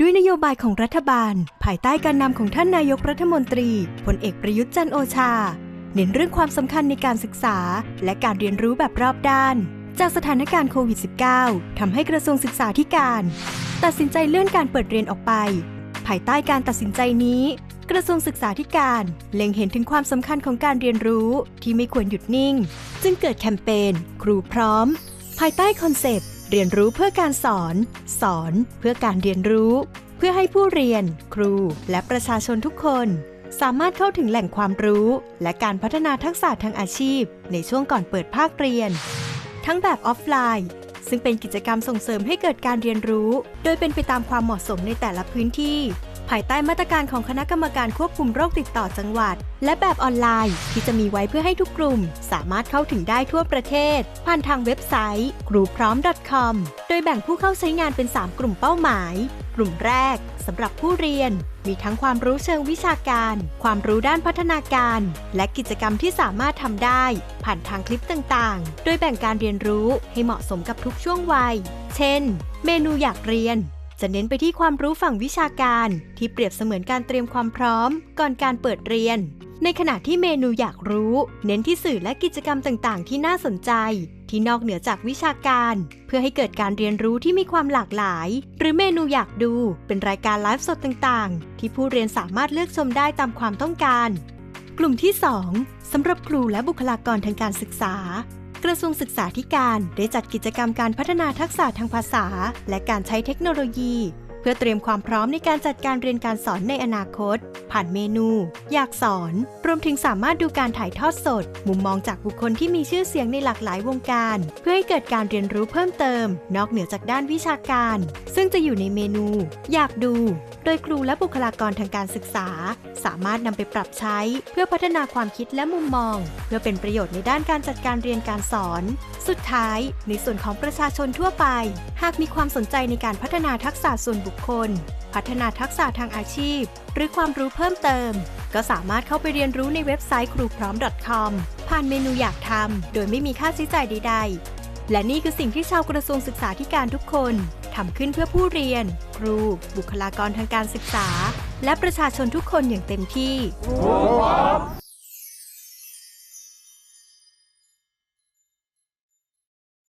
ด้วยนโยบายของรัฐบาล ภายใต้การนำของท่านนายกรัฐมนตรีพลเอกประยุทธ์จันโอชา เน้นเรื่องความสำคัญในการศึกษา และการเรียนรู้แบบรอบด้าน จากสถานการณ์โควิด -19 ทำให้กระทรวงศึกษาธิการ ตัดสินใจเลื่อนการเปิดเรียนออกไป ภายใต้การตัดสินใจนี้ กระทรวงศึกษาธิการ เล็งเห็นถึงความสำคัญของการเรียนรู้ที่ไม่ควรหยุดนิ่ง จึงเกิดแคมเปญครูพร้อม ภายใต้คอนเซปต์ เรียนรู้เพื่อการสอน สอนเพื่อการเรียนรู้ เพื่อให้ผู้เรียน ครู และประชาชนทุกคน สามารถเข้าถึงแหล่งความรู้ และการพัฒนาทักษะทางอาชีพ ในช่วงก่อนเปิดภาคเรียน ทั้งแบบออฟไลน์ ซึ่งเป็นกิจกรรมส่งเสริมให้เกิดการเรียนรู้ โดยเป็นไปตามความเหมาะสมในแต่ละพื้นที่ ภายใต้มาตรการของคณะกรรมการควบคุมโรคติดต่อจังหวัด และแบบออนไลน์ ที่จะมีไว้เพื่อให้ทุกกลุ่ม สามารถเข้าถึงได้ทั่วประเทศ ผ่านทางเว็บไซต์ครูพร้อม .com โดยแบ่งผู้เข้าใช้งานเป็น 3 กลุ่มเป้าหมาย กลุ่มแรกสำหรับผู้เรียน มีทั้งความรู้เชิงวิชาการ ความรู้ด้านพัฒนาการ และกิจกรรมที่สามารถทำได้ ผ่านทางคลิปต่างๆ โดยแบ่งการเรียนรู้ให้เหมาะสมกับทุกช่วงวัย เช่น เมนูอยากเรียน จะเน้นไปที่ความรู้ฝั่งวิชาการที่เปรียบเสมือนการเตรียมความพร้อม ก่อนการเปิดเรียน ในขณะที่เมนูอยากรู้ เน้นที่สื่อและกิจกรรมต่างๆ ที่น่าสนใจ ที่นอกเหนือจากวิชาการ เพื่อให้เกิดการเรียนรู้ที่มีความหลากหลาย หรือเมนูอยากดูเป็นรายการไลฟ์สดต่างๆ ที่ผู้เรียนสามารถเลือกชมได้ตามความต้องการ กลุ่มที่ 2สำหรับครูและบุคลากรทางการศึกษา กระทรวงศึกษาธิการได้จัดกิจกรรมการพัฒนาทักษะทางภาษา และการใช้เทคโนโลยี เพื่อเตรียมความพร้อมในการจัดการเรียนการสอนในอนาคต ผ่านเมนู อยากสอน รวมถึงสามารถดูการถ่ายทอดสด มุมมองจากบุคคลที่มีชื่อเสียงในหลากหลายวงการ เพื่อให้เกิดการเรียนรู้เพิ่มเติม นอกเหนือจากด้านวิชาการ ซึ่งจะอยู่ในเมนู อยากดู โดยครูและบุคลากรทางการศึกษา สามารถนำไปปรับใช้ เพื่อพัฒนาความคิดและมุมมอง เพื่อเป็นประโยชน์ในด้านการจัดการเรียนการสอน สุดท้าย ในส่วนของประชาชนทั่วไป หากมีความสนใจในการพัฒนาทักษะส่วนบุบุคคล พัฒนาทักษะทางอาชีพ หรือความรู้เพิ่มเติม ก็สามารถเข้าไปเรียนรู้ในเว็บไซต์ครูพร้อม .com ผ่านเมนูอยากทำโดยไม่มีค่าใช้จ่ายใด ๆ และนี่คือสิ่งที่ชาวกระทรวงศึกษาธิการทุกคนทำขึ้นเพื่อผู้เรียน ครู บุคลากรทางการศึกษา และประชาชนทุกคนอย่างเต็มที่